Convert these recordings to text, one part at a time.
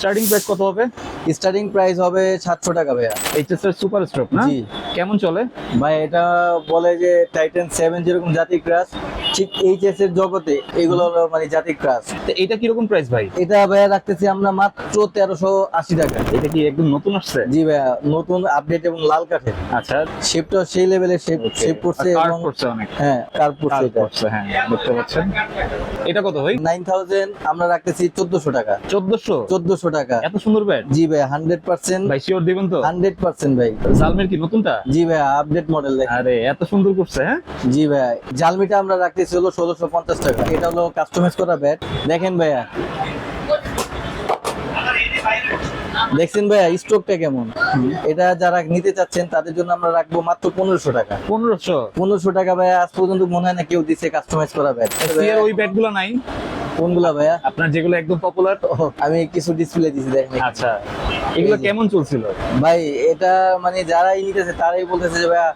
Starting price কত হবে? Starting price হবে সাতশো টাকা ভাইয়া। এইচএস এর সুপার স্ট্রোক না? জি। কেমন চলে? ভাই এটা বলে যে টাইটেন সেভেন যেরকম জাতি ক্রাশ ঠিক এইচএস এর জগতে এগুলো হলো মানে ক্রাশ তো এটা কীরকম প্রাইস ভাই? এটা ভাইয়া রাখতেছি আমরা মাত্র তেরোশো আশি টাকা। এটা কি একদম নতুন আসছে? জি ভাইয়া নতুন আপডেট এবং লাল কাঠের। আচ্ছা। শেপটা সেই লেভেলের শেপ শেপ করছে এবং হ্যাঁ কার এটা। হ্যাঁ দেখতে পাচ্ছেন এটা কত ভাই? নাইন থাউজেন্ড আমরা রাখতেছি চোদ্দশো টাকা। চোদ্দশো? চোদ্দশো টাকা। এত সুন্দর ব্যাট জি ভাই হান্ড্রেড পার্সেন্ট ভাই শিওর দিবেন তো? হান্ড্রেড পার্সেন্ট ভাই। জালমের কি নতুনটা? জি ভাই আপডেট মডেল দেখেন। আরে এত সুন্দর করছে হ্যাঁ? জি ভাই জালমিটা আমরা রাখতেছি হলো ষোলোশো পঞ্চাশ টাকা। এটা হলো কাস্টমাইজ করা ব্যাট দেখেন ভাইয়া। দেখছেন ভাইয়া স্টকটা কেমন? এটা যারা নিতে চাচ্ছেন তাদের জন্য আমরা রাখব মাত্র পনেরোশো টাকা। পনেরোশো? পনেরোশো টাকা ভাইয়া আজ পর্যন্ত মনে হয় না কেউ দিচ্ছে কাস্টমাইজ করা ব্যাট ওই ব্যাটগুলো নাই? কোনগুলা ভাইয়া। আপনার যেগুলো একদম পপুলার আমি কিছু ডিসপ্লে দিছি দেখেন। আচ্ছা এগুলো কেমন চলছিল? ভাই এটা মানে যারাই নিতেছে তারাই বলতেছে যে ভাইয়া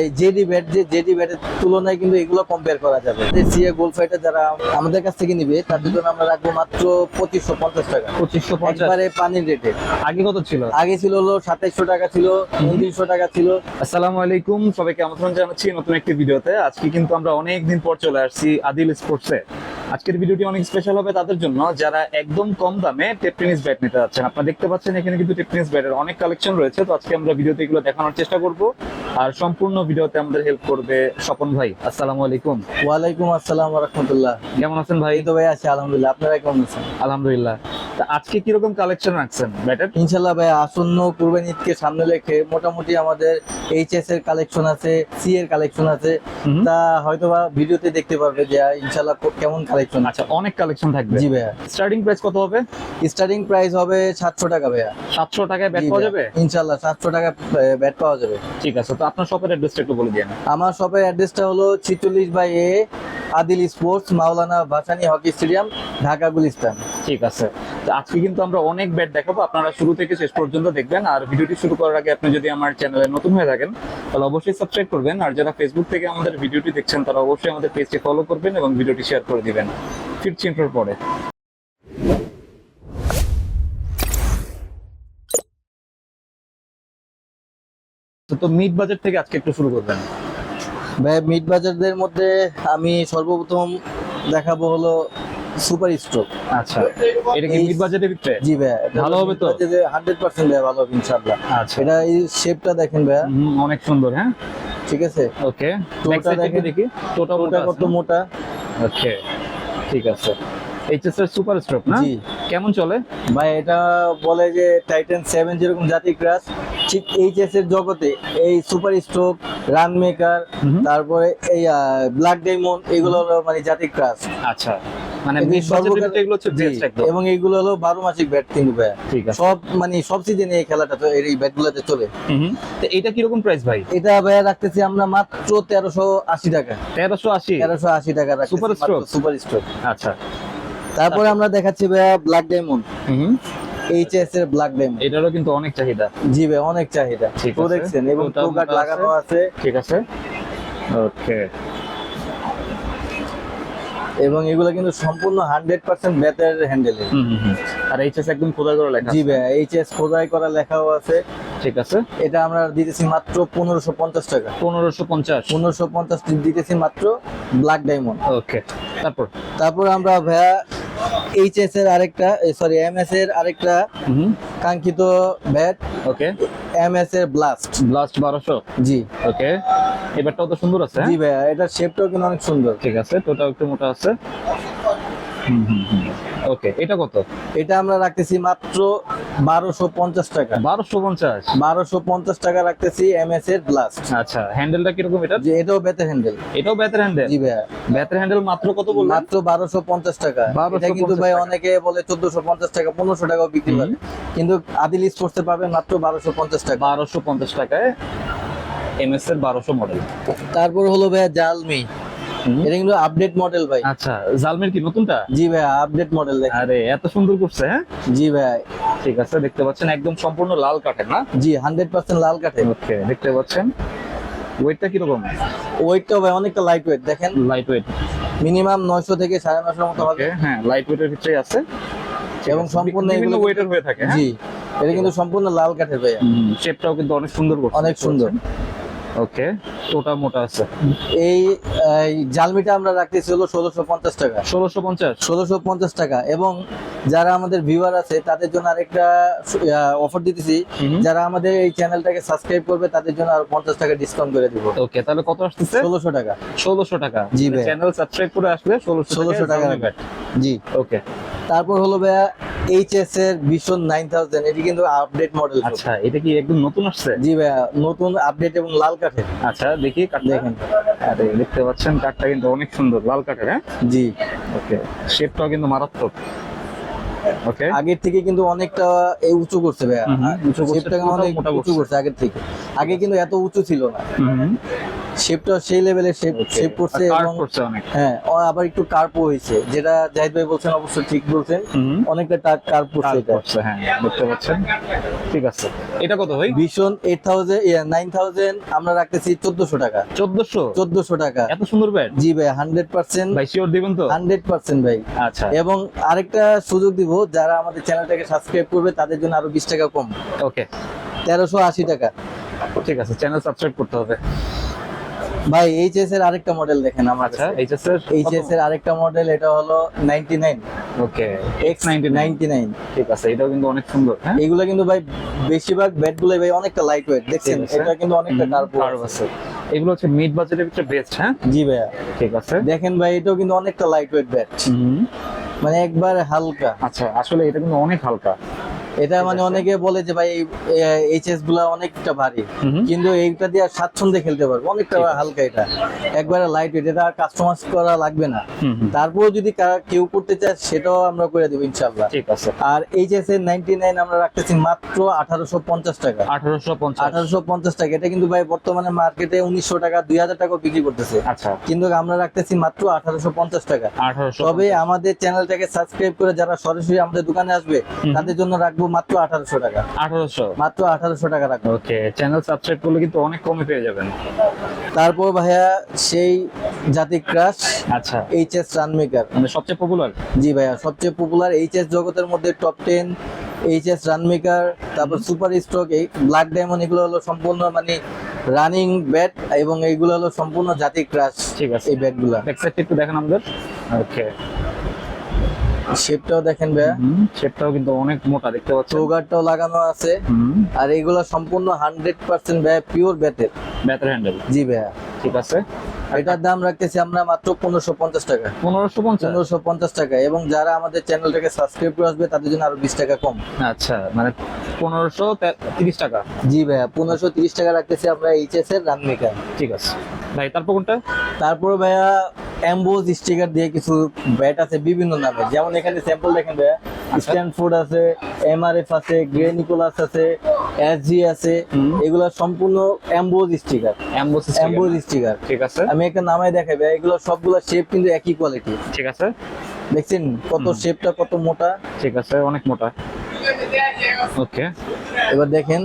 এই জেডি ব্যাট যে জেডি ব্যাটের তুলনায় কিন্তু এগুলো কম্পেয়ার করা যাবে। যে সিএ গোল ফাইটার যারা আমাদের কাছ থেকে নিবে তাদের জন্য আমরা রাখব মাত্র পঁচিশশো পঞ্চাশ টাকা। পঁচিশশো পঞ্চাশ। পানির রেটে আগে কত ছিল? আগে ছিল হলো সাতাইশশো টাকা ছিল উনত্রিশশো টাকা ছিল। আসসালামু আলাইকুম সবাইকে আমন্ত্রণ জানাচ্ছি নতুন একটি ভিডিওতে। আজকে কিন্তু আমরা অনেক দিন পর চলে আসছি আদিল স্পোর্টসে আজকের ভিডিওটি অনেক স্পেশাল হবে তাদের জন্য। যারা একদম কম দামে টেপটেনিস ব্যাট নিতে যাচ্ছেন। আপনারা দেখতে পাচ্ছেন এখানে কিন্তু টেপটেনিস ব্যাটের অনেক কালেকশন রয়েছে। তো আজকে আমরা ভিডিওতে এগুলো দেখানোর চেষ্টা করব। আর সম্পূর্ণ ভিডিওতে আমাদের হেল্প করবে স্বপন ভাই। আসসালামু আলাইকুম। ওয়ালাইকুম আসসালাম রহমতুল্লাহ কেমন আছেন ভাই? তো ভাই আছি আলহামদুলিল্লাহ। আপনারা কেমন আছেন? আলহামদুলিল্লাহ। তা আজকে কীরকম কালেকশন রাখছেন ব্যাটের ইনশাল্লাহ ভাই আসন্ন কুরবানি ঈদকে সামনে রেখে মোটামুটি আমাদের এইচএস এর কালেকশন আছে সি এর কালেকশন আছে। তা হয়তোবা ভিডিওতে দেখতে পারবে যে ইনশাল্লাহ কেমন কালেকশন আচ্ছা অনেক কালেকশন থাকবে। জি ভাইয়া। স্টার্টিং প্রাইস কত হবে? স্টার্টিং প্রাইস হবে সাতশো টাকা ভাইয়া। সাতশো টাকায় ব্যাট পাওয়া যাবে? টাকা ব্যাট পাওয়া যাবে। ঠিক আছে তো আপনার শপের অ্যাড্রেসটা একটু বলে দিন আমার শপের অ্যাড্রেসটা হলো ছিচল্লিশ by A Adil sports Maulana Bhasani hockey stadium Dhaka Gulistan. ঠিক আছে। আজকে কিন্তু আমরা অনেক ব্যাট দেখাবো। আপনারা শুরু থেকে শেষ পর্যন্ত দেখবেন। আর ভিডিওটি শুরু করার আগে আপনি যদি আমার চ্যানেলে নতুন হয়ে থাকেন, তাহলে অবশ্যই সাবস্ক্রাইব করবেন। আর যারা ফেসবুক থেকে আমাদের ভিডিওটি দেখছেন, তারা অবশ্যই আমাদের পেজটি ফলো করবেন এবং ভিডিওটি শেয়ার করে দিবেন। ফিরছি ইন্টার পরে। তো- মিড বাজেট থেকে আজকে একটু শুরু করবেন। ভাই মিড বাজারদের মধ্যে আমি সর্বপ্রথম দেখাবো হলো সুপার স্ট্রোক। আচ্ছা এটা কি মিড বাজেটের ভিতরে জি ভাই ভালো হবে তো? হান্ড্রেড পার্সেন্ট ভাই ভালো হবে ইনশাল্লাহ আচ্ছা। এটা এই শেপটা দেখেন হুম, অনেক সুন্দর হ্যাঁ? ঠিক আছে? ওকে টোটা দেখেন। দেখি। টোটা ওটা কত মোটা ওকে ঠিক আছে। এইচএস এর সুপার স্ট্রোক না? জি। কেমন চলে? ভাই এটা বলে যে টাইটান সেভেন যেরকম জাতি ক্রাশ ঠিক এইচএস এর জগতে এই সুপার স্ট্রোক রান মেকার তারপরে এই ব্ল্যাক ডায়মন্ড এগুলো হলো মানে জাতি ক্রাশ আচ্ছা। মানে এগুলো হচ্ছে এবং এইগুলো হলো বারো মাসিক ব্যাট কিন্তু ভাই ঠিক আছে। সব মানে সব সিজনে এই খেলাটা তো এই চলে। তো এটা কীরকম প্রাইস ভাই? এটা ভাইয়া রাখতেছি আমরা মাত্র তেরোশো আশি টাকা। তেরোশো আশি? তেরোশো আশি টাকা Super stroke? সুপার স্ট্রোক আচ্ছা। তারপরে আমরা দেখাচ্ছি ভাইয়া ব্ল্যাক ডায়মন্ড এইচএস এর ব্ল্যাক ডায়মন্ড এটারও কিন্তু অনেক চাহিদা। জি ভাই অনেক চাহিদা। ঠিক আছে। দেখছেন এবং লাগানো আছে। ঠিক আছে। ওকে এবং এগুলো কিন্তু সম্পূর্ণ হান্ড্রেড পার্সেন্ট বেতের হুম আর এইচএস একদম খোদাই করা লেখা জি ভাই এইচএস খোদাই করা লেখাও আছে। ঠিক আছে। এটা আমরা দিতেছি মাত্র পনেরোশো পঞ্চাশ টাকা। পনেরোশো পঞ্চাশ। পনেরোশো পঞ্চাশ দিতেছি মাত্র ব্ল্যাক ডায়মন্ড ওকে তারপর? তারপর আমরা ভাইয়া এইচএস এর আরেকটা সরি এমএস এর আরেকটা কাঙ্ক্ষিত ব্যাট। ওকে। এমএস এর ব্লাস্ট ব্লাস্ট বারোশো? জি। ওকে। এবারটাও তো সুন্দর আছে হ্যাঁ? জি ভাইয়া এটার শেপটাও কিন্তু অনেক সুন্দর। ঠিক আছে তোটাও একটু মোটা আছে। হুম হুম। ওকে এটা কত? এটা আমরা রাখতেছি মাত্র বারোশো পঞ্চাশ টাকা। বারোশো পঞ্চাশ? বারোশো পঞ্চাশ টাকা রাখতেছি এমএস এর ব্লাস্ট আচ্ছা হ্যান্ডেলটা কীরকম এটা? এটাও বেতের হ্যান্ডেল এটাও ব্যাটের হ্যান্ডেল জি ভাইয়া। ব্যাটের হ্যান্ডেল মাত্র কত বললেন? মাত্র বারোশো পঞ্চাশ টাকা। এটা কিন্তু ভাই অনেকে বলে চোদ্দশো পঞ্চাশ টাকা পনেরোশো টাকাও বিক্রি করে। কিন্তু আদিল স্পোর্টসে পাবেন মাত্র বারোশো পঞ্চাশ টাকা। বারোশো পঞ্চাশ টাকায় এমএস এর বারোশো মডেল তারপর হলো ভাইয়া জালমি এটা কিন্তু আপডেট মডেল ভাই। আচ্ছা জালমের কি নতুনটা? জি ভাইয়া আপডেট মডেল দেখেন। আরে এত সুন্দর করছে হ্যাঁ? জি ভাই। ঠিক আছে দেখতে পাচ্ছেন একদম সম্পূর্ণ লাল কাঠের না? জি হান্ড্রেড পার্সেন্ট লাল কাঠে ওকে দেখতে পাচ্ছেন। ওয়েটটা কীরকম? ওয়েটটাও ভাই অনেকটা লাইট ওয়েট দেখেন। লাইট ওয়েট মিনিমাম নয়শো থেকে সাড়ে নয়শোর মতো হবে। হ্যাঁ লাইট ওয়েটের ভিতরে আছে। এবং সম্পূর্ণ এগুলো ওয়েটের হয়ে থাকে হ্যাঁ? জি এটা কিন্তু সম্পূর্ণ লাল কাঠের ভাইয়া শেপটাও কিন্তু অনেক সুন্দর করছে অনেক সুন্দর। ওকে টোটা মোটা আছে। এই জালমিটা আমরা রাখতেছি হলো ষোলোশো পঞ্চাশ টাকা। ষোলোশো পঞ্চাশ? ষোলোশো পঞ্চাশ টাকা। এবং যারা আমাদের ভিউয়ার আছে তাদের জন্য আরেকটা অফার দিতেছি। যারা আমাদের এই চ্যানেলটাকে সাবস্ক্রাইব করবে তাদের জন্য আর পঞ্চাশ টাকা ডিসকাউন্ট করে দিব। ওকে তাহলে কত আসতেছে? ষোলোশো টাকা। ষোলোশো টাকা। জি ভাই। চ্যানেল সাবস্ক্রাইব করে আসলে ষোলোশো টাকা। জি। ওকে। তারপর হলো ভাইয়া এইচএস এর ভীষণ নাইন থাউজেন্ড এটি কিন্তু আপডেট মডেল আচ্ছা এটা কি একদম নতুন আসছে? জি ভাইয়া নতুন আপডেট এবং লাল কাঠের। আচ্ছা দেখি দেখেন। আরে দেখতে পাচ্ছেন কাঠটা কিন্তু অনেক সুন্দর লাল কাঠের হ্যাঁ? জি। ওকে শেপটাও কিন্তু মারাত্মক। ওকে? আগের থেকে কিন্তু অনেকটা এই উঁচু করছে হুম, উঁচু করছে, অনেক উঁচু করছে। আগের থেকে। আগে কিন্তু এত উঁচু ছিল না। শেপটা সেই লেভেলের শেপ শেপ করছে হ্যাঁ আবার একটু কার্পও হয়েছে যেটা জাহিদ ভাই বলছেন অবশ্যই ঠিক বলছেন। অনেকটা কার্প করছে এটা। হ্যাঁ দেখতে পাচ্ছেন। ঠিক আছে। এটা কত ভাই? ভীষণ এইট থাউজেন্ড নাইন থাউজেন্ড আমরা রাখতেছি চোদ্দশো টাকা। চোদ্দশো? চোদ্দশো টাকা। এত সুন্দর ব্যাট জি ভাই হান্ড্রেড পার্সেন্ট ভাই শিওর দিবেন তো? হান্ড্রেড পার্সেন্ট ভাই। আচ্ছা। এবং আরেকটা সুযোগ দিব যারা আমাদের চ্যানেলটাকে সাবস্ক্রাইব করবে তাদের জন্য আরও বিশ টাকা কম। ওকে তেরোশো আশি টাকা। ঠিক আছে চ্যানেল সাবস্ক্রাইব করতে হবে। ভাই এইচএস এর আরেকটা মডেল দেখেন আমার আচ্ছা এইচএস এর? এইচএস এর আরেকটা মডেল এটা হলো ninety nine okay X ninety nine ঠিক আছে এটাও কিন্তু অনেক সুন্দর হ্যাঁ? কিন্তু ভাই বেশিরভাগ ব্যাটগুলো ভাই অনেকটা লাইট ওয়েট দেখছেন এটা কিন্তু অনেকটা কার্ভ আছে। এগুলো হচ্ছে মিড বাজেটের ভিতরে বেস্ট হ্যাঁ? জি ভাইয়া। ঠিক আছে। দেখেন ভাই এটাও কিন্তু অনেকটা লাইট ওয়েট ব্যাট মানে একবার হালকা। আচ্ছা আসলে এটা কিন্তু অনেক হালকা। এটা মানে অনেকে বলে যে ভাই এইচএসগুলা অনেকটা ভারী। কিন্তু এইটা দিয়ে আর স্বাচ্ছন্দ্যে খেলতে পারব অনেকটা হালকা এটা। একবারে লাইট ওয়েট এটা কাস্টমাইজ করা লাগবে না। হুম, যদি কেউ করতে চায় সেটাও আমরা করে দেবো ইনশাল্লাহ ঠিক আছে। আর এইচএস এর নাইনটি নাইন আমরা রাখতেছি মাত্র আঠারোশো পঞ্চাশ টাকা। আঠারোশো আঠারোশো পঞ্চাশ টাকা। এটা কিন্তু ভাই বর্তমানে মার্কেটে উনিশশো টাকা দুই হাজার টাকা বিক্রি করতেছে। আচ্ছা। কিন্তু আমরা রাখতেছি মাত্র আঠারোশো পঞ্চাশ টাকা। তবে আমাদের চ্যানেলটাকে সাবস্ক্রাইব করে যারা সরাসরি আমাদের দোকানে আসবে তাদের জন্য রাখব মাত্র আঠারোশো টাকা। আঠারোশো? মাত্র আঠারোশো টাকা রাখব। ওকে চ্যানেল সাবস্ক্রাইব করলে কিন্তু অনেক কমে পেয়ে যাবেন। তারপর ভাইয়া সেই জাতি ক্রাশ আচ্ছা। এইচএস রানমেকার মানে সবচেয়ে পপুলার জি ভাইয়া সবচেয়ে পপুলার এইচএস জগতের মধ্যে টপ টেন এইচএস রানমেকার তারপর সুপার স্ট্রোক এই ব্ল্যাক ডায়মন্ড এগুলো হলো সম্পূর্ণ মানে রানিং ব্যাট এবং এইগুলো হলো সম্পূর্ণ জাতি ক্রাশ ঠিক আছে। এই ব্যাটগুলা একটু দেখেন আমাদের। ওকে। শেপটাও দেখেন ভাইয়া। শেপটাও কিন্তু অনেক মোটা দেখতে পাচ্ছেন? চৌগারটাও লাগানো আছে। আর এগুলো সম্পূর্ণ হান্ড্রেড পার্সেন্ট ভাইয়া পিওর ব্যাটের ব্যাটের হ্যান্ডেল জি ভাইয়া। ঠিক আছে। এটার দাম রাখতেছি আমরা মাত্র পনেরোশো পঞ্চাশ টাকা। পনেরোশো পনেরোশো পঞ্চাশ টাকা। এবং যারা আমাদের চ্যানেলটাকে সাবস্ক্রাইব করে আসবে তাদের জন্য আরও বিশ টাকা কম। আচ্ছা মানে পনেরোশো তিরিশ টাকা? জি ভাইয়া পনেরোশো তিরিশ টাকা রাখতেছি আমরা এইচএস এর রানমেকার ঠিক আছে। ভাই তারপর কোনটা? তারপর ভাইয়া অ্যাম্বোজ স্টিকার দিয়ে কিছু ব্যাট আছে বিভিন্ন নামে। যেমন এখানে স্যাম্পল দেখেন ভাইয়া স্ট্যান্ডফোর্ড আছে এমআরএফ আছে গ্রে নিকোলাস আছে এসজি আছে। এগুলো সম্পূর্ণ অ্যাম্বোজ স্টিকার অ্যাম্বোজ স্টিকার ঠিক আছে। আমি একটা নামাই দেখাই ভাই এগুলো সবগুলো শেপ কিন্তু একই কোয়ালিটি ঠিক আছে। দেখছেন কত শেপটা কত মোটা? ঠিক আছে অনেক মোটা। ওকে এবার দেখেন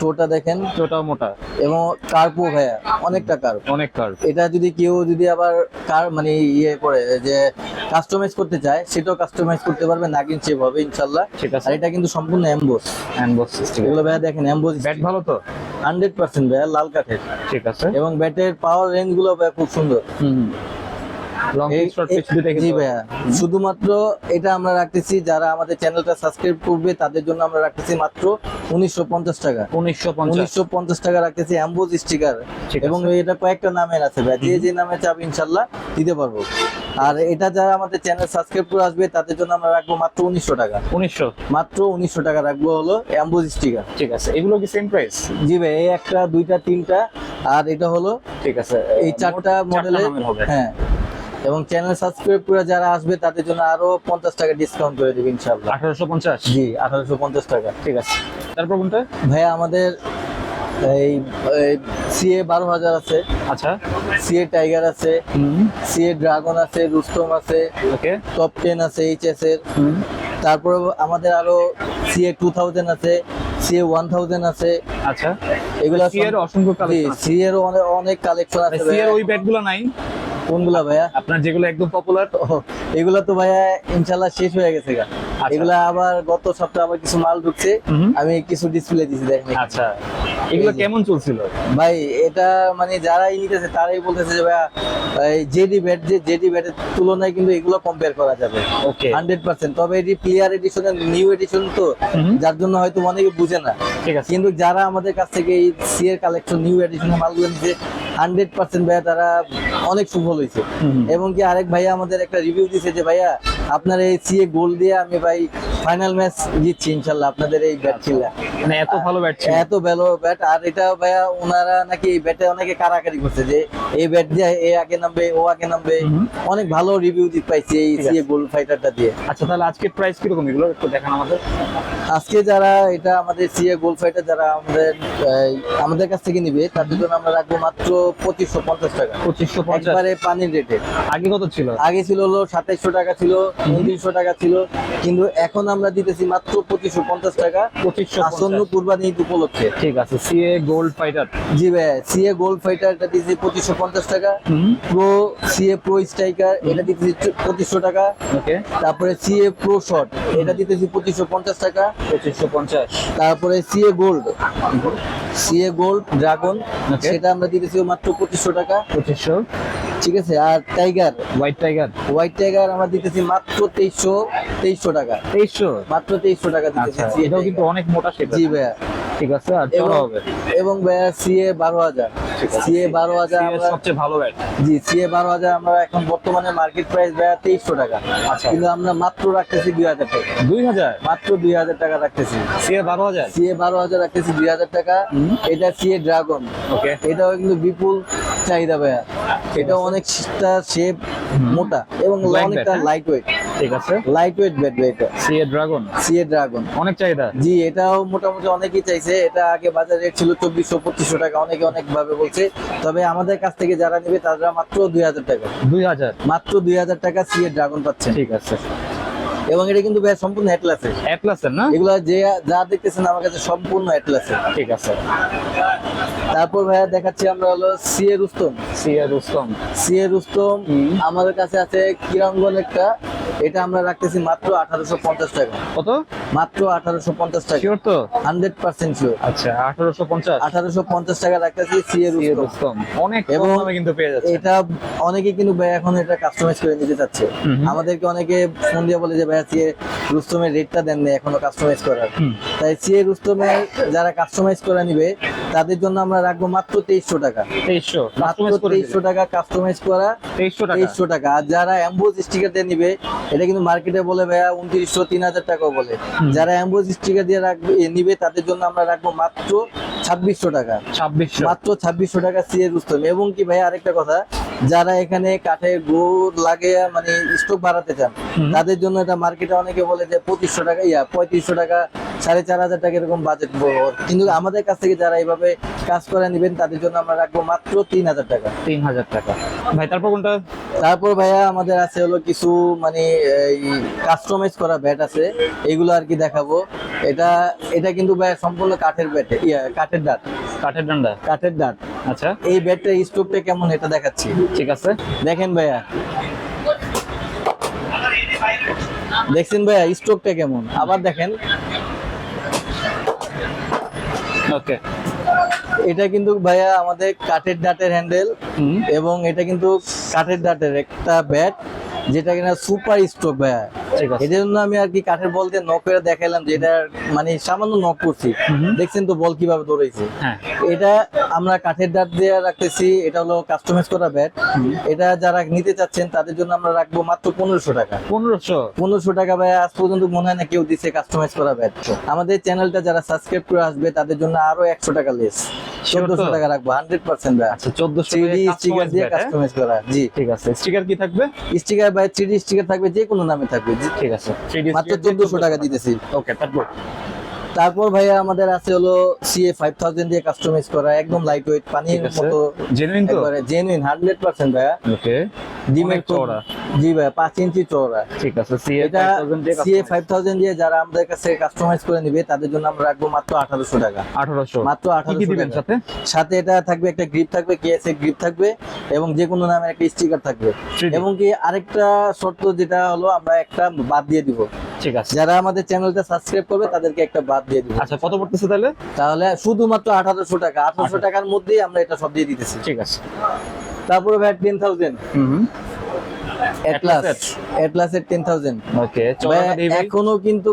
টোটা দেখেন। ওটাও মোটা। এবং কার্পো ভাইয়া অনেকটা কার্প। অনেক কার্ভ এটা যদি কেউ যদি আবার কার মানে ইয়ে করে যে কাস্টমাইজ করতে চায় সেটাও কাস্টমাইজ করতে পারবে নাগিন শেপ হবে ইনশাল্লাহ। আর এটা কিন্তু সম্পূর্ণ এমবোস অ্যাম্বোস সিস্টেম এগুলো ভাইয়া দেখেন এমবোস ব্যাট ভালো তো? হান্ড্রেড পার্সেন্ট ভাইয়া লাল কাঠের। ঠিক আছে। এবং ব্যাটের পাওয়ার রেঞ্জগুলো খুব সুন্দর। হুম। লং শর্ট পিচ দুটো জি ভাইয়া শুধুমাত্র এটা আমরা রাখতেছি যারা আমাদের চ্যানেলটা সাবস্ক্রাইব করবে তাদের জন্য আমরা রাখতেছি মাত্র উনিশশো পঞ্চাশ টাকা। উনিশশো পঞ্চাশ। উনিশশো পঞ্চাশ টাকা রাখতেছি অ্যাম্বোজ স্টিকার এবং এটা কয়েকটা নামের আছে ভাই যে যে নামে চাবে ইনশাল্লাহ দিতে পারব। আর এটা যারা আমাদের চ্যানেল সাবস্ক্রাইব করে আসবে তাদের জন্য আমরা রাখব মাত্র উনিশশো টাকা। উনিশশো। মাত্র উনিশশো টাকা রাখব হলো অ্যাম্বোজ স্টিকার ঠিক আছে এগুলো কি সেম প্রাইস জি ভাই এই একটা দুইটা তিনটা আর এটা হলো ঠিক আছে এই চারটা মডেলের হ্যাঁ। এবং চ্যানেল সাবস্ক্রাইব করে যারা আসবে তাদের জন্য আরও পঞ্চাশ টাকা ডিসকাউন্ট করে দেবে ইনশাল্লাহ আঠারোশো পঞ্চাশ? জি আঠারোশো পঞ্চাশ টাকা ঠিক আছে। তারপর কোনটা? ভাইয়া আমাদের এই সিএ বারো হাজার আছে। আচ্ছা। সিএ টাইগার আছে। সিএ ড্রাগন আছে রুস্তম আছে। ওকে। টপ টেন আছে এইচএস এর। তারপর আমাদের আরও সিএ টু থাউজেন্ড আছে সিএ ওয়ান থাউজেন্ড আছে। আচ্ছা। এগুলা সি এর অসংখ্য কালেকশন সি এর অনেক কালেকশন আছে সি এর ওই ব্যাটগুলো নাই? কোনগুলা ভাইয়া? আপনার যেগুলো একদম পপুলার এগুলা তো ভাইয়া ইনশাল্লাহ শেষ হয়ে গেছে গা। এগুলা আবার গত সপ্তাহে আবার কিছু মাল ঢুকছে। আমি কিছু ডিসপ্লে দিছি দেখেন। আচ্ছা। এগুলো কেমন চলছিল? ভাই এটা মানে যারাই নিতেছে তারাই বলতেছে যে ভাইয়া এই জেডি ব্যাট যে জেডি ব্যাটের তুলনায় কিন্তু এগুলো কম্পেয়ার করা যাবে। ওকে হান্ড্রেড পার্সেন্ট তবে এটি প্লেয়ার এডিশনের নিউ এডিশন তো যার জন্য হয়তো অনেকে বুঝে না। ঠিক আছে। কিন্তু যারা আমাদের কাছ থেকে এই সি এর কালেকশন নিউ এডিশনের মালগুলো নিচ্ছে হান্ড্রেড পার্সেন্ট ভাইয়া তারা অনেক সুফল হয়েছে। এবং কি আরেক ভাইয়া আমাদের একটা রিভিউ দিছে যে ভাইয়া আপনার এই সি এ গোল দিয়ে আমি ভাই ফাইনাল ম্যাচ জিতছি ইনশাল্লাহ আপনাদের এই ব্যাট খেলা। মানে এত ভালো ব্যাট ছিল। এত ভালো ব্যাট আর এটা ভাইয়া ওনারা নাকি এই ব্যাটে অনেকে কারাকারি করছে যে এই ব্যাট দিয়ে এ আগে নামবে ও আগে নামবে। অনেক ভালো রিভিউ দিতে পাইছি এই ঠিক সি এ গোল ফাইটারটা দিয়ে। আচ্ছা তাহলে আজকে প্রাইস কীরকম এগুলো? একটু দেখান আমাদের। আজকে যারা এটা আমাদের সিএ গোল ফাইটার যারা আমাদের আমাদের কাছ থেকে নিবে তাদের জন্য আমরা রাখব মাত্র পঁচিশশো পঞ্চাশ টাকা। পঁচিশশো পঞ্চাশ। পানির রেটে আগে কত ছিল? আগে ছিল হলো সাতাইশশো টাকা ছিল উনত্রিশশো টাকা ছিল। কিন্তু এখন আমরা দিতেছি মাত্র পঁচিশশো পঞ্চাশ টাকা। পঁচিশশো আসন্ন কুরবানি ঈদ উপলক্ষে। ঠিক আছে সিএ গোল্ড ফাইটার। জি ভাই সিএ গোল ফাইটার এটা দিয়েছি পঁচিশশো পঞ্চাশ টাকা। প্রো সিএ প্রো স্ট্রাইকার এটা দিতেছি পঁচিশশো টাকা। ওকে। তারপরে সিএ প্রো শট এটা দিতেছি পঁচিশশো পঞ্চাশ টাকা। পঁচিশশো পঞ্চাশ। তারপরে CA gold. CA gold dragon. সেটা আমরা দিতেছি মাত্র পঁচিশশো টাকা। পঁচিশশো। ঠিক আছে আর tiger. White tiger. White tiger আমরা দিতেছি মাত্র তেইশশো তেইশশো টাকা। তেইশশো? মাত্র তেইশশো টাকা দিতেছি আচ্ছা এটাও কিন্তু অনেক মোটা শেপ জি ভাইয়া। ঠিক আছে আর চড়া হবে। এবং ভাইয়া সিএ বারো হাজার। সিএ বারো হাজার আমরা সবচেয়ে ভালো ব্যাট। জি সিএ বারো হাজার আমরা এখন বর্তমানে মার্কেট প্রাইস ভাইয়া তেইশশো টাকা। আচ্ছা। কিন্তু আমরা মাত্র রাখতেছি দুই হাজার টাকা। দুই হাজার? মাত্র দুই হাজার টাকা রাখতেছি। সিএ বারো হাজার? সিএ বারো হাজার রাখতেছি দুই হাজার টাকা। এটা সিএ ড্রাগন। ওকে এটাও কিন্তু বিপুল চাহিদা ভাইয়া। এটা অনেক অনেকটা শেপ মোটা এবং অনেকটা? লাইট ওয়েট ঠিক আছে। লাইট ওয়েট ব্যাট এটা। সিএ ড্রাগন সিএ ড্রাগন অনেক চাহিদা? জি এটাও মোটামুটি অনেকেই চাইছে। এটা আগে বাজার রেট ছিল চব্বিশশো পঁচিশশো টাকা। অনেকে অনেক ভাবে বলছে। তবে আমাদের কাছ থেকে যারা নেবে তারা মাত্র দুই হাজার টাকা। দুই হাজার? মাত্র দুই হাজার টাকা সিএ ড্রাগন পাচ্ছে। ঠিক আছে। এবং এটা কিন্তু ভাইয়া সম্পূর্ণ অ্যাটলাসের অ্যাটলাসের না? এগুলো যে যা দেখতেছেন আমার কাছে সম্পূর্ণ অ্যাটলাসের ঠিক আছে। তারপর ভাইয়া দেখাচ্ছি আমরা হলো CA Rustam CA Rustam CA Rustam. আমাদের কাছে আছে কিরঙ্গন একটা এটা আমরা রাখতেছি মাত্র আঠারোশো পঞ্চাশ টাকা। কত? মাত্র আঠারোশো পঞ্চাশ টাকা। শিওর তো? হান্ড্রেড পার্সেন্ট শিওর আচ্ছা আঠারোশো পঞ্চাশ। আঠারোশো পঞ্চাশ টাকা রাখতেছি সিএ সিএ রুস্তম রুস্তম অনেক এবং কিন্তু পেয়ে যাচ্ছে। এটা অনেকে কিন্তু ভাই এখন এটা কাস্টমাইজ করে নিতে চাচ্ছে। আমাদেরকে অনেকে ফোন দিয়ে বলে যে সিএ রুস্তমের রেটটা দেন না এখনও কাস্টমাইজ করার। তাই সিএ রুস্তমের যারা কাস্টমাইজ করে নিবে তাদের জন্য আমরা রাখব মাত্র তেইশশো টাকা। তেইশশো। মাত্র তেইশশো টাকা কাস্টমাইজ করা তেইশশো টাকা। তেইশশো টাকা। আর যারা অ্যাম্বোজ স্টিকার দিয়ে নিবে এটা কিন্তু মার্কেটে বলে ভাইয়া উনত্রিশশো তিন হাজার টাকা বলে। যারা অ্যাম্বোজ স্টিকার দিয়ে রাখবে নিবে তাদের জন্য আমরা রাখব মাত্র ছাব্বিশশো টাকা। ছাব্বিশশো। মাত্র ছাব্বিশশো টাকা সিএ রুস্তম এবং কি ভাই আরেকটা কথা যারা এখানে কাঠের গোড় লাগে মানে স্টক বাড়াতে চান তাদের জন্য এটা মার্কেটে অনেকে বলে যে পঁচিশশো টাকা ইয়া পঁয়ত্রিশশো টাকা সাড়ে চার হাজার টাকা এরকম বাজেট কিন্তু আমাদের কাছ থেকে যারা এইভাবে কাজ করে নেবেন তাদের জন্য আমরা রাখব মাত্র তিন হাজার টাকা। তিন হাজার টাকা। ভাই তারপর কোনটা? তারপর ভাইয়া আমাদের আছে হলো কিছু মানে কাস্টমাইজ করা ব্যাট আছে এগুলো আর কি দেখাবো। এটা এটা কিন্তু সম্পূর্ণ কাঠের ব্যাট ইয়া কাঠের দাঁত। কাঠের ডান্ডা? কাঠের দাঁত। আচ্ছা। এই ব্যাটটার স্টোভটা কেমন এটা দেখাচ্ছি। ঠিক আছে। দেখেন ভাইয়া। দেখছেন ভাইয়া স্ট্রোকটা কেমন? আবার দেখেন। ওকে। এটা কিন্তু ভাইয়া আমাদের কাঠের ডাটের হ্যান্ডেল হুম। এবং এটা কিন্তু কাঠের ডাটের একটা ব্যাট যেটা কিনা সুপার স্ট্রোক ভাইয়া। এটার জন্য আমি আর কি কাঠের বল দিয়ে নক করে দেখাইলাম যে এটা মানে সামান্য নক করছি। দেখছেন তো বল কীভাবে দৌড়াইছে। হ্যাঁ। এটা আমরা কাঠের ডাট দিয়ে রাখতেছি এটা হলো কাস্টমাইজ করা ব্যাট এটা যারা নিতে চাচ্ছেন তাদের জন্য আমরা রাখব মাত্র পনেরোশো টাকা। পনেরোশো? পনেরোশো টাকা ভাই আজ পর্যন্ত মনে হয় না কেউ দিচ্ছে কাস্টমাইজ করা ব্যাট আমাদের চ্যানেলটা যারা সাবস্ক্রাইব করে আসবে তাদের জন্য আরও একশো টাকা লেস Sure তো? চোদ্দশো টাকা রাখব হান্ড্রেড পার্সেন্ট ভাই। আচ্ছা চোদ্দশো স্টিকার দিয়ে কাস্টমাইজ করা জি। ঠিক আছে। স্টিকার কি থাকবে? স্টিকার বাই থ্রি স্টিকার থাকবে যে কোনো নামে থাকবে ঠিক আছে। মাত্র চোদ্দশো টাকা দিতেছি। ওকে তারপর। তারপর ভাইয়া আমাদের আছে হলো সিএ ফাইভ থাউজেন্ড দিয়ে কাস্টমাইজ করা একদম লাইট ওয়েট পানির মতো জেনুইন তো? জেনুইন হান্ড্রেড পার্সেন্ট ভাইয়া। ওকে। ডিমের চওড়া। জি ভাই পাঁচ ইঞ্চি চওড়া। ঠিক আছে সিএ সিএ ফাইভ থাউজেন্ড দিয়ে যারা আমাদের কাছে কাস্টমাইজ করে নিবে তাদের জন্য আমরা রাখব মাত্র আঠারোশো টাকা। আঠারোশো। মাত্র আঠারোশো দিবেন সাথে? সাথে এটা থাকবে একটা গ্রিপ থাকবে কেএসএ গ্রিপ থাকবে এবং যে কোনো নামের একটা স্টিকার থাকবে। এবং কি আরেকটা শর্ত যেটা হলো আমরা একটা বাদ দিয়ে দিব। ঠিক আছে। যারা আমাদের চ্যানেলটা সাবস্ক্রাইব করবে তাদেরকে একটা বাদ দিয়ে দিব। আচ্ছা কত পড়তেছে তাহলে? তাহলে শুধুমাত্র আঠারোশো টাকা। আঠারোশো। টাকার মধ্যেই আমরা এটা সব দিয়ে দিতেছি। ঠিক আছে। তারপরে ভাই ten thousand Atlas. Ten thousand okay এখনও কিন্তু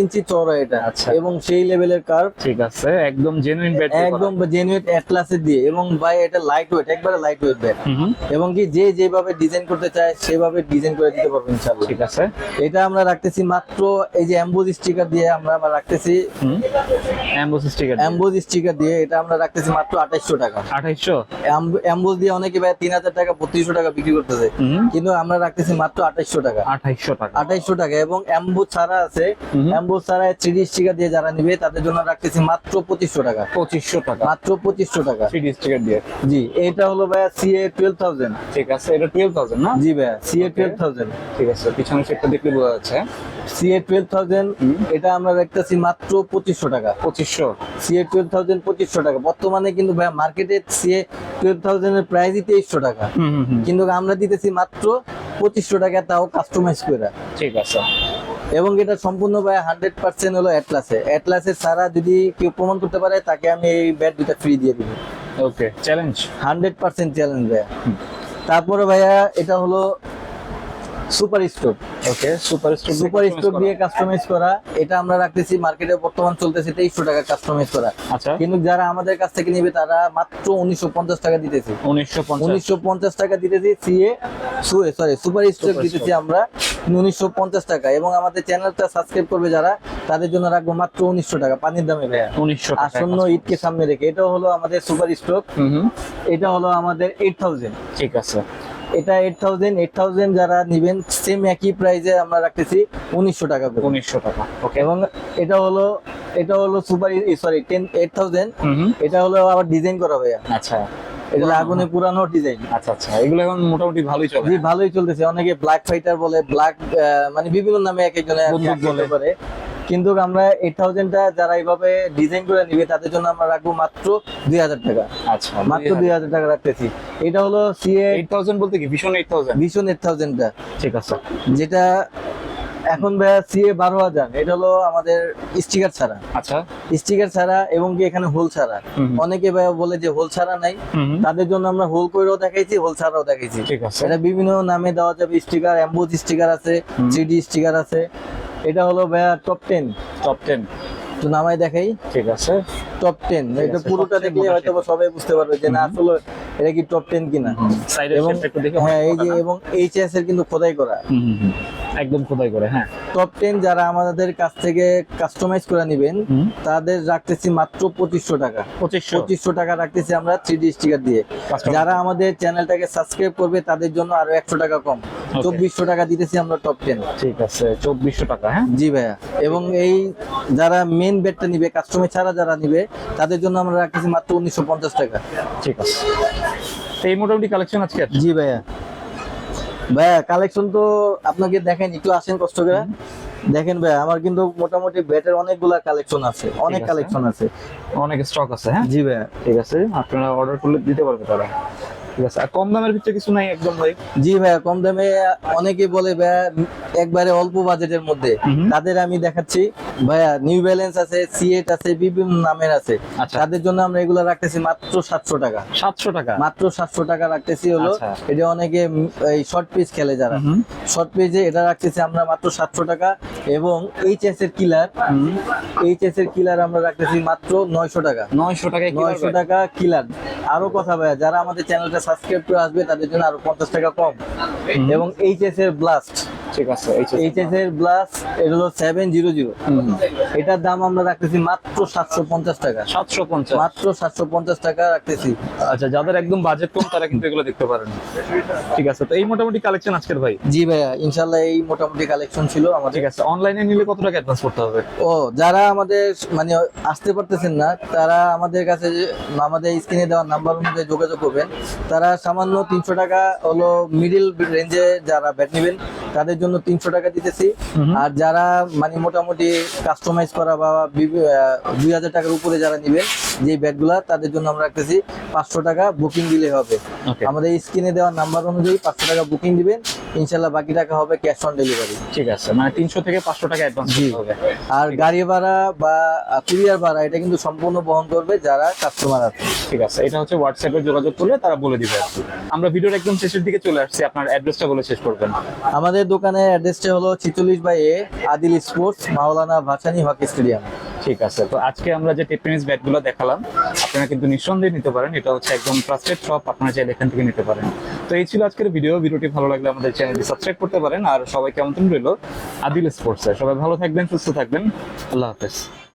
ইঞ্চি চওড়া এটা। আচ্ছা। এবং সেই লেভেলের কার্ভ ঠিক আছে একদম জেনুইন ব্যাটারি একদম জেনুইন দিয়ে। এবং ভাই এটা লাইট ওয়েট একবারে লাইট ওয়েট ব্যাট এবং কি যে যেভাবে ডিজাইন করতে চায় সেভাবে ডিজাইন করে দিতে পারব ইনশাআল্লাহ। ঠিক আছে। এটা আমরা রাখতেছি মাত্র এই যে অ্যাম্বোজ স্টিকার দিয়ে আমরা রাখতেছি। হুম। এমবোস স্টিকার অ্যাম্বোজ স্টিকার দিয়ে এটা আমরা রাখতেছি মাত্র আঠাইশশো টাকা। আঠাইশশো? অ্যাম্বোজ দিয়ে অনেকে ভাই তিন হাজার টাকা বত্রিশশো টাকা বিক্রি করতেছে। কিন্তু আমরা রাখতেছি মাত্র আঠাইশশো টাকা। আঠাইশশো টাকা। আঠাইশশো টাকা এবং অ্যাম্বু ছাড়া আছে। অ্যাম্বু ছাড়া থ্রি স্টিকার দিয়ে যারা নিবে তাদের জন্য রাখতেছি মাত্র পঁচিশশো টাকা। পঁচিশশো টাকা। মাত্র পঁচিশশো টাকা। ত্রিশ স্টিকার দিয়ে। জি এটা হলো ভাইয়া সিএ টুয়েলভ থাউজেন্ড ঠিক আছে এটা টুয়েলভ থাউজেন্ড না? জি ভাইয়া সিএ টুয়েলভ থাউজেন্ড ঠিক আছে পিছনে সেটটা দেখলে বোঝা যাচ্ছে। সিএ টুয়েলভ থাউজেন্ড এটা আমরা রাখতেছি মাত্র পঁচিশশো টাকা। পঁচিশশো। সিএ টুয়েলভ থাউজেন্ড পঁচিশশো টাকা। বর্তমানে কিন্তু ভাইয়া মার্কেটে সিএ টুয়েলভ থাউজেন্ডের প্রাইসই তেইশশো টাকা। কিন্তু আমরা দিতেছি মাত্র পঁচিশশো টাকা তাও কাস্টমাইজ করে। ঠিক আছে। এবং এটা সম্পূর্ণ ভাই হান্ড্রেড পার্সেন্ট হলো অ্যাটলাসে অ্যাটলাসের সারা যদি কেউ প্রমাণ করতে পারে তাকে আমি এই ব্যাট দুটা ফ্রি দিয়ে দিব। Okay challenge hundred percent challenge ভাইয়া। তারপরে ভাইয়া এটা হলো super stroke okay super store super stroke দিয়ে কাস্টমাইজ করা। এটা আমরা রাখতেছি মার্কেটে বর্তমান চলতেছে তেইশশো টাকা কাস্টমাইজ করা। আচ্ছা। কিন্তু যারা আমাদের কাছ থেকে নিবে তারা মাত্র উনিশশো পঞ্চাশ টাকা দিতেছে। উনিশশো পঞ্চাশ। টাকা দিতেছি সিএ সরি সুপার স্টক দিতেছি আমরা উনিশশো পঞ্চাশ টাকা। এবং আমাদের চ্যানেলটা সাবস্ক্রাইব করবে যারা তাদের জন্য রাখব মাত্র উনিশশো টাকা পানির দামে ভাইয়া। উনিশশো আসন্ন ঈদকে সামনে রেখে। এটা হলো আমাদের সুপার স্টক এটা হলো আমাদের এইট থাউজেন্ড ঠিক আছে। এটা এইট থাউজেন্ড এইট থাউজেন্ড যারা নিবেন সেম একই প্রাইসে আমরা রাখতেছি উনিশশো টাকা করে। উনিশশো টাকা ওকে এবং এটা হলো এটা হলো super sorry ten eight thousand এটা হলো আবার ডিজাইন করা ভাইয়া। আচ্ছা। এটা হলো আগুনে পুরানো ডিজাইন আচ্ছা আচ্ছা। এগুলো এখন মোটামুটি ভালোই চলে। জি ভালোই চলতেছে। অনেকে ব্ল্যাক ফাইটার বলে ব্ল্যাক মানে বিভিন্ন নামে এক একজনে বলে। কিন্তু আমরা এইট থাউজেন্ডটা যারা এইভাবে ডিজাইন করে নিবে তাদের জন্য আমরা রাখব মাত্র দুই হাজার টাকা। আচ্ছা মাত্র দুই হাজার। টাকা রাখতেছি। এটা হলো সিএ এইট থাউজেন্ড বলতে কি? Vision eight thousand vision eight থাউজেন্ডটা ঠিক আছে। যেটা এখন ভাইয়া সিএ বারো হাজার। এটা হলো আমাদের স্টিকার ছাড়া। আচ্ছা। স্টিকার ছাড়া এবং কি এখানে হোল ছাড়া। অনেকে ভাইয়া বলে যে হোল ছাড়া নাই। তাদের জন্য আমরা হোল করেও দেখাইছি হোল ছাড়াও দেখাইছি। ঠিক আছে। এটা বিভিন্ন নামে দেওয়া যাবে। স্টিকার অ্যাম্বোজ স্টিকার আছে হুম। থ্রি স্টিকার আছে। এটা হলো ভাইয়া টপ টেন টপ টেন তো নামাই দেখাই। ঠিক আছে। টপ টেন এটা পুরোটা দেখলে হয়তো সবাই বুঝতে পারবে যে না আসলে এটা কি টপ টেন কিনা। সাইডের এবং একটু দেখে হ্যাঁ এই যে এবং এইচএস এর কিন্তু খোদাই করা। হুম হুম হুম। একদম খোদাই করে হ্যাঁ। টপ টেন যারা আমাদের কাছ থেকে কাস্টমাইজ করে নেবেন তাদের রাখতেছি মাত্র পঁচিশশো টাকা। পঁচিশশো। টাকা রাখতেছি আমরা থ্রি ডি স্টিকার দিয়ে। যারা আমাদের চ্যানেলটাকে সাবস্ক্রাইব করবে তাদের জন্য আরও একশো টাকা কম। চব্বিশশো টাকা দিতেছি আমরা টপ টেন ঠিক আছে চব্বিশশো টাকা হ্যাঁ। জি ভাইয়া। এবং এই যারা মেন বেডটা নিবে কাস্টমার ছাড়া যারা নিবে তাদের জন্য আমরা রাখতেছি মাত্র উনিশশো পঞ্চাশ টাকা। ঠিক আছে। তো এই মোটামুটি কালেকশন আজকে জি ভাইয়া। ভাইয়া কালেকশন তো আপনাকে দেখেন একটু আসেন কষ্ট করে। দেখেন ভাইয়া আমার কিন্তু মোটামুটি ব্যাটের অনেকগুলা কালেকশন আছে অনেক কালেকশন আছে। অনেক স্টক আছে হ্যাঁ? জি ভাইয়া। ঠিক আছে আপনারা অর্ডার করলে দিতে পারবে তারা। ঠিক আছে। আর কম দামের ভিতরে কিছু নাই একদম ভাই? জি ভাইয়া কম দামে অনেকে বলে ভাইয়া একবারে অল্প বাজেটের মধ্যে। তাদের আমি দেখাচ্ছি। ভাইয়া নিউ ব্যালেন্স আছে সিএট আছে বিভিন্ন নামের আছে। আচ্ছা। তাদের জন্য আমরা এগুলো রাখতেছি মাত্র সাতশো টাকা। সাতশো টাকা? মাত্র সাতশো টাকা রাখতেছি হলো। আচ্ছা। এটা অনেকে এই শর্ট পিস খেলে যারা। শর্ট এটা রাখতেছি আমরা মাত্র সাতশো টাকা এবং এইচএস এর কিলার হুম। এইচএস এর কিলার আমরা রাখতেছি মাত্র নয়শো টাকা। নয়শো টাকায় কি নয়শো টাকা কিলার আরও কথা ভাইয়া যারা আমাদের চ্যানেলটা সাবস্ক্রাইব করে আসবে তাদের জন্য আরও পঞ্চাশ টাকা কম। এবং এইচএস এর ব্লাস্ট ঠিক আছে এইচ এইচএস এর প্লাস এটা হলো সেভেন জিরো জিরো এটার দাম আমরা রাখতেছি মাত্র সাতশো পঞ্চাশ টাকা। সাতশো পঞ্চাশ। মাত্র সাতশো পঞ্চাশ টাকা রাখতেছি। আচ্ছা যাদের একদম বাজেট কম তারা কিন্তু এগুলো দেখতে পারেন। ঠিক আছে তো এই মোটামুটি কালেকশন আজকের ভাই? জি ভাইয়া ইনশাল্লাহ এই মোটামুটি কালেকশন ছিল আমাদের। ঠিক আছে অনলাইনে নিলে কত টাকা অ্যাডভান্স করতে হবে? ও যারা আমাদের মানে আসতে পারতেছেন না তারা আমাদের কাছে যে- আমাদের স্ক্রিনে দেওয়া নাম্বার অনুযায়ী যোগাযোগ করবেন। তারা সামান্য তিনশো টাকা হলো মিডিল রেঞ্জে যারা ব্যাট নেবেন তাদের জন্য তিনশো টাকা দিতেছি। আর যারা মানে মোটামুটি কাস্টমাইজ করা বা দুই হাজার টাকার উপরে যারা নিবে যে ব্যাগগুলা তাদের জন্য আমরা রাখতেছি পাঁচশো টাকা বুকিং দিলে হবে। আমাদের স্ক্রিনে দেওয়া নাম্বার অনুযায়ী পাঁচশো টাকা বুকিং দিবেন। ইনশাল্লাহ বাকি টাকা হবে ক্যাশ অন ডেলিভারি ঠিক আছে মানে তিনশো থেকে পাঁচশো টাকা অ্যাডভান্স হবে। আর গাড়ি ভাড়া বা কুরিয়ার ভাড়া এটা কিন্তু সম্পূর্ণ বহন করবে যারা কাস্টমার আছে। ঠিক আছে এটা হচ্ছে হোয়াটসঅ্যাপে যোগাযোগ করলে তারা বলে দিবে আমরা ভিডিওর একদম শেষের দিকে চলে আসছি আপনার অ্যাড্রেসটা বলে শেষ করবেন। আমাদের দোকানের অ্যাড্রেসটা হলো ছিচল্লিশ by A Adil sports Maulana Bhasani hockey stadium ঠিক আছে, তো আজকে আমরা যে টেপিনিস ব্যাটগুলো দেখালাম, আপনারা কিন্তু নিঃসন্দেহে নিতে পারেন। এটা হচ্ছে একদম ট্রাস্টেড শপ আপনারা চাইলে এখান থেকে নিতে পারেন। তো এই ছিল আজকের ভিডিও ভিডিওটি ভালো লাগলে আমাদের চ্যানেলটি সাবস্ক্রাইব করতে পারেন। আর সবাইকে আমন্ত্রণ রইল? আদিল স্পোর্টসে সবাই ভালো থাকবেন, সুস্থ থাকবেন। আল্লাহ হাফেজ।